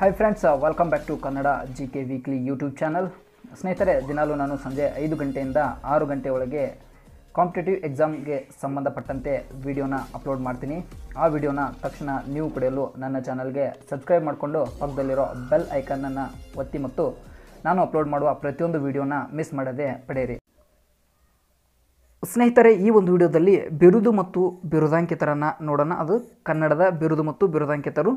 Hi friends welcome back to Kannada G K weekly YouTube channel ಸ್ನೇಹಿತರೆ, ದಿನಾಲೂ ನಾನು ಸಂಜೆ ಐದು ಗಂಟೆಯಿಂದ ಆರು ಗಂಟೆ ಒಳಗೆ ಕಾಂಪಿಟೇಟಿವ್ ಎಕ್ಸಾಮ್ಗೆ ಸಂಬಂಧಪಟ್ಟಂತೆ ವಿಡಿಯೋನ ಅಪ್ಲೋಡ್ ಮಾಡ್ತೀನಿ. ಆ ವಿಡಿಯೋನ ತಕ್ಷಣ ನೀವು ಪಡೆಯಲು ನನ್ನ ಚಾನಲ್ಗೆ ಸಬ್ಸ್ಕ್ರೈಬ್ ಮಾಡಿಕೊಂಡು ಪಕ್ಕದಲ್ಲಿರೋ ಬೆಲ್ ಐಕನನ್ನು ಒತ್ತಿ ಮತ್ತು ನಾನು ಅಪ್ಲೋಡ್ ಮಾಡುವ ಪ್ರತಿಯೊಂದು ವಿಡಿಯೋನ ಮಿಸ್ ಮಾಡದೆ ಪಡೆಯಿರಿ. ಸ್ನೇಹಿತರೆ, ಈ ಒಂದು ವಿಡಿಯೋದಲ್ಲಿ ಬಿರುದು ಮತ್ತು ಬಿರುದಾಂಕಿತರನ್ನು ನೋಡೋಣ. ಅದು ಕನ್ನಡದ ಬಿರುದು ಮತ್ತು ಬಿರುದಾಂಕಿತರು.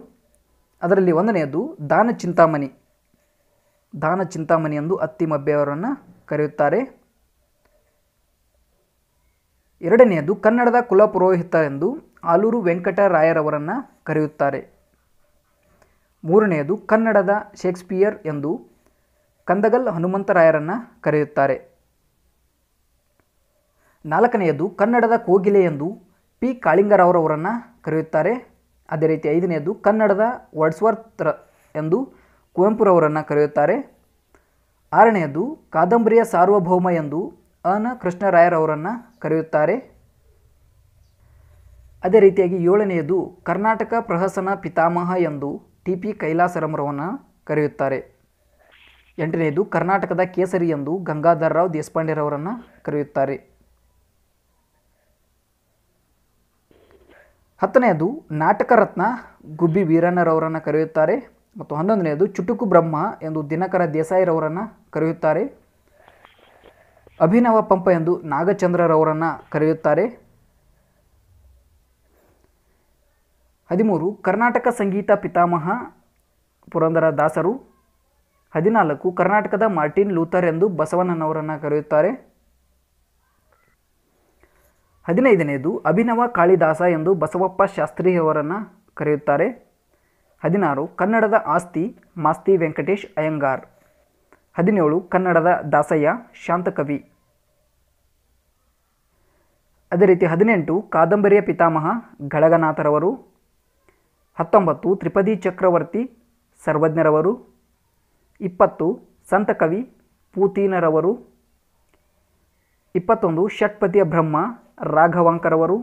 ಅದರಲ್ಲಿ ಒಂದನೆಯದು ದಾನ ಚಿಂತಾಮಣಿ. ದಾನ ಚಿಂತಾಮಣಿ ಎಂದು ಅತ್ತಿಮಬ್ಬೆಯವರನ್ನು ಕರೆಯುತ್ತಾರೆ. ಎರಡನೆಯದು ಕನ್ನಡದ ಕುಲಪುರೋಹಿತ ಎಂದು ಆಲೂರು ವೆಂಕಟರಾಯರವರನ್ನು ಕರೆಯುತ್ತಾರೆ. ಮೂರನೆಯದು ಕನ್ನಡದ ಶೇಕ್ಸ್ಪಿಯರ್ ಎಂದು ಕಂದಗಲ್ ಹನುಮಂತರಾಯರನ್ನು ಕರೆಯುತ್ತಾರೆ. ನಾಲ್ಕನೆಯದು ಕನ್ನಡದ ಕೋಗಿಲೆ ಎಂದು ಪಿ ಕಾಳಿಂಗರಾವ್ರವರನ್ನು ಕರೆಯುತ್ತಾರೆ. ಅದೇ ರೀತಿ ಐದನೆಯದು ಕನ್ನಡದ ವರ್ಡ್ಸ್ವರ್ತ್ ಎಂದು ಕುವೆಂಪುರವರನ್ನು ಕರೆಯುತ್ತಾರೆ. ಆರನೆಯದು ಕಾದಂಬರಿಯ ಸಾರ್ವಭೌಮ ಎಂದು ಅನ ಕೃಷ್ಣರಾಯರವರನ್ನು ಕರೆಯುತ್ತಾರೆ. ಅದೇ ರೀತಿಯಾಗಿ ಏಳನೆಯದು ಕರ್ನಾಟಕ ಪ್ರಹಸನ ಪಿತಾಮಹ ಎಂದು ಟಿ ಪಿ ಕೈಲಾಸರಮರವನ್ನು ಕರೆಯುತ್ತಾರೆ. ಎಂಟನೆಯದು ಕರ್ನಾಟಕದ ಕೇಸರಿ ಎಂದು ಗಂಗಾಧರರಾವ್ ದೇಶಪಾಂಡೆರವರನ್ನು ಕರೆಯುತ್ತಾರೆ. ಹತ್ತನೆಯದು ನಾಟಕ ರತ್ನ ಗುಬ್ಬಿ ವೀರಣ್ಣರವರನ್ನು ಕರೆಯುತ್ತಾರೆ. ಮತ್ತು ಹನ್ನೊಂದನೆಯದು ಚುಟುಕು ಬ್ರಹ್ಮ ಎಂದು ದಿನಕರ ದೇಸಾಯಿರವರನ್ನು ಕರೆಯುತ್ತಾರೆ. ಅಭಿನವ ಪಂಪ ಎಂದು ನಾಗಚಂದ್ರರವರನ್ನು ಕರೆಯುತ್ತಾರೆ. ಹದಿಮೂರು ಕರ್ನಾಟಕ ಸಂಗೀತ ಪಿತಾಮಹ ಪುರಂದರ ದಾಸರು. ಹದಿನಾಲ್ಕು ಕರ್ನಾಟಕದ ಮಾರ್ಟಿನ್ ಲೂಥರ್ ಎಂದು ಬಸವಣ್ಣನವರನ್ನು ಕರೆಯುತ್ತಾರೆ. ಹದಿನೈದನೆಯದು ಅಭಿನವ ಕಾಳಿದಾಸ ಎಂದು ಬಸವಪ್ಪ ಶಾಸ್ತ್ರಿಯವರನ್ನು ಕರೆಯುತ್ತಾರೆ. ಹದಿನಾರು, ಕನ್ನಡದ ಆಸ್ತಿ, ಮಾಸ್ತಿ ವೆಂಕಟೇಶ್ ಅಯ್ಯಂಗಾರ್. ಹದಿನೇಳು, ಕನ್ನಡದ ದಾಸಯ್ಯ, ಶಾಂತಕವಿ. ಅದೇ ರೀತಿ ಹದಿನೆಂಟು, ಕಾದಂಬರಿಯ ಪಿತಾಮಹ ಗಳಗನಾಥರವರು ಹತ್ತೊಂಬತ್ತು, ತ್ರಿಪದಿ ಚಕ್ರವರ್ತಿ ಸರ್ವಜ್ಞರವರು. ಇಪ್ಪತ್ತು, ಸಂತಕವಿ ಪೂತೀನರವರು. ಇಪ್ಪತ್ತೊಂದು, ಷಟ್ಪದಿಯ ಬ್ರಹ್ಮ ರಾಘವಾಂಕರವರು.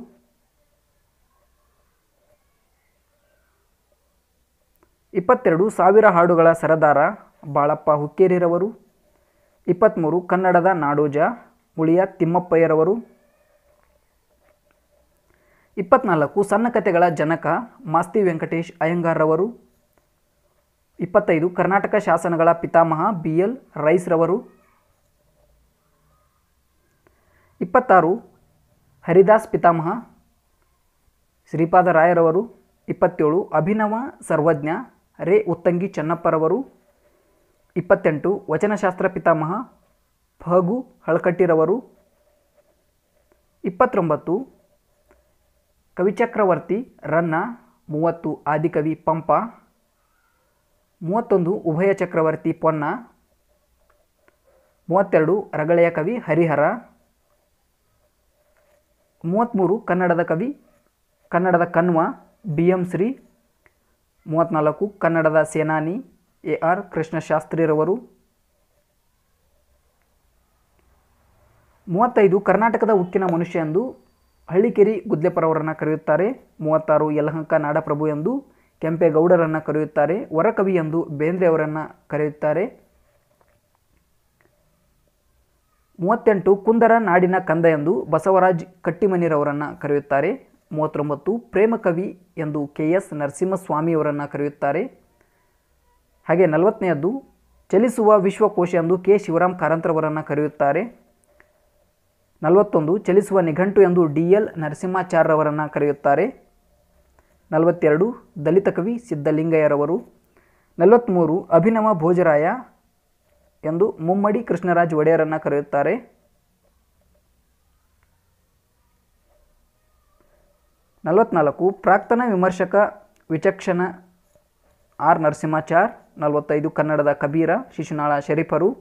ಇಪ್ಪತ್ತೆರಡು ಸಾವಿರ ಹಾಡುಗಳ ಸರದಾರ ಬಾಳಪ್ಪ ಹುಕ್ಕೇರಿರವರು. ಇಪ್ಪತ್ತ್ಮೂರು ಕನ್ನಡದ ನಾಡೋಜ ಮುಳಿಯ ತಿಮ್ಮಪ್ಪಯ್ಯರವರು. ಇಪ್ಪತ್ನಾಲ್ಕು ಸಣ್ಣ ಕಥೆಗಳ ಜನಕ ಮಾಸ್ತಿ ವೆಂಕಟೇಶ್ ಅಯ್ಯಂಗಾರ್ರವರು. ಇಪ್ಪತ್ತೈದು ಕರ್ನಾಟಕ ಶಾಸನಗಳ ಪಿತಾಮಹ ಬಿ ಎಲ್ ರೈಸ್ರವರು. ಇಪ್ಪತ್ತಾರು ಹರಿದಾಸ್ ಪಿತಾಮಹ ಶ್ರೀಪಾದ ರಾಯರವರು ಇಪ್ಪತ್ತೇಳು, ಅಭಿನವ ಸರ್ವಜ್ಞ, ರೇ ಉತ್ತಂಗಿ ಚೆನ್ನಪ್ಪರವರು, ಇಪ್ಪತ್ತೆಂಟು, ವಚನಶಾಸ್ತ್ರ ಪಿತಾಮಹ, ಫಗು ಹಳಕಟ್ಟಿರವರು, ಇಪ್ಪತ್ತೊಂಬತ್ತು, ಕವಿಚಕ್ರವರ್ತಿ ರನ್ನ, ಮೂವತ್ತು, ಆದಿಕವಿ ಪಂಪ, ಮೂವತ್ತೊಂದು, ಉಭಯ ಚಕ್ರವರ್ತಿ ಪೊನ್ನ, ಮೂವತ್ತೆರಡು, ರಗಳೆಯ ಕವಿ ಹರಿಹರ ಮೂವತ್ತ್ಮೂರು ಕನ್ನಡದ ಕವಿ, ಕನ್ನಡದ ಕಣ್ವ ಬಿ ಎಂ ಶ್ರೀ, ಮೂವತ್ತ್ನಾಲ್ಕು ಕನ್ನಡದ ಸೇನಾನಿ ಎ ಆರ್ ಕೃಷ್ಣಶಾಸ್ತ್ರಿರವರು, ಮೂವತ್ತೈದು ಕರ್ನಾಟಕದ ಉಕ್ಕಿನ ಮನುಷ್ಯ ಎಂದು ಹಳ್ಳಿಕೆರಿ ಗುದ್ಲೆಪರವರನ್ನು ಕರೆಯುತ್ತಾರೆ, ಮೂವತ್ತಾರು ಯಲಹಂಕ ನಾಡಪ್ರಭು ಎಂದು ಕೆಂಪೇಗೌಡರನ್ನು ಕರೆಯುತ್ತಾರೆ, ವರಕವಿ ಎಂದು ಬೇಂದ್ರೆಯವರನ್ನು ಕರೆಯುತ್ತಾರೆ. ಮೂವತ್ತೆಂಟು ಕುಂದರ ನಾಡಿನ ಕಂದ ಎಂದು ಬಸವರಾಜ್ ಕಟ್ಟಿಮನಿರವರನ್ನು ಕರೆಯುತ್ತಾರೆ. ಮೂವತ್ತೊಂಬತ್ತು ಪ್ರೇಮಕವಿ ಎಂದು ಕೆ ಎಸ್ ನರಸಿಂಹಸ್ವಾಮಿಯವರನ್ನು ಕರೆಯುತ್ತಾರೆ. ಹಾಗೆ ನಲವತ್ತನೆಯದ್ದು ಚಲಿಸುವ ವಿಶ್ವಕೋಶ ಎಂದು ಕೆ ಶಿವರಾಮ್ ಕಾರಂತರವರನ್ನು ಕರೆಯುತ್ತಾರೆ. ನಲವತ್ತೊಂದು ಚಲಿಸುವ ನಿಘಂಟು ಎಂದು ಡಿ ಎಲ್ ನರಸಿಂಹಾಚಾರ್ಯರವರನ್ನು ಕರೆಯುತ್ತಾರೆ. ನಲವತ್ತೆರಡು ದಲಿತ ಕವಿ ಸಿದ್ದಲಿಂಗಯ್ಯರವರು ನಲವತ್ತ್ಮೂರು ಅಭಿನವ ಭೋಜರಾಯ ಎಂದು ಮುಮ್ಮಡಿ ಕೃಷ್ಣರಾಜ್ ಒಡೆಯರನ್ನು ಕರೆಯುತ್ತಾರೆ. ನಲವತ್ನಾಲ್ಕು, ಪ್ರಾಕ್ತನ ವಿಮರ್ಶಕ ವಿಚಕ್ಷಣ ಆರ್ ನರಸಿಂಹಾಚಾರ್. ನಲವತ್ತೈದು, ಕನ್ನಡದ ಕಬೀರ, ಶಿಶುನಾಳ ಶರೀಫರು.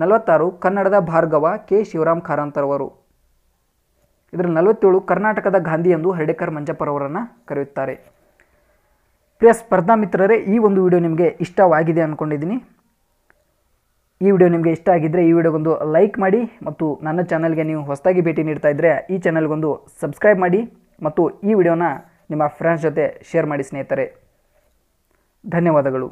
ನಲವತ್ತಾರು, ಕನ್ನಡದ ಭಾರ್ಗವ ಕೆ. ಶಿವರಾಮ್ ಕಾರಂತರವರು. ಇದರಲ್ಲಿ ನಲವತ್ತೇಳು, ಕರ್ನಾಟಕದ ಗಾಂಧಿ ಎಂದು ಹರ್ಡೇಕರ್ ಮಂಜಪ್ಪರವರನ್ನು ಕರೆಯುತ್ತಾರೆ. ಪ್ರಿಯ ಸ್ಪರ್ಧಾ ಮಿತ್ರರೇ ಈ ಒಂದು ವಿಡಿಯೋ ನಿಮಗೆ ಇಷ್ಟವಾಗಿದೆ ಅಂದ್ಕೊಂಡಿದ್ದೀನಿ ಈ ವಿಡಿಯೋ ನಿಮಗೆ ಇಷ್ಟ ಆಗಿದ್ದರೆ ಈ ವಿಡಿಯೋಗೊಂದು ಲೈಕ್ ಮಾಡಿ ಮತ್ತು ನನ್ನ ಚಾನಲ್ಗೆ ನೀವು ಹೊಸದಾಗಿ ಭೇಟಿ ನೀಡ್ತಾ ಇದ್ದರೆ ಈ ಚಾನಲ್ಗೊಂದು ಸಬ್ಸ್ಕ್ರೈಬ್ ಮಾಡಿ ಮತ್ತು ಈ ವಿಡಿಯೋನ ನಿಮ್ಮ ಫ್ರೆಂಡ್ಸ್ ಜೊತೆ ಶೇರ್ ಮಾಡಿ ಸ್ನೇಹಿತರೆ. ಧನ್ಯವಾದಗಳು.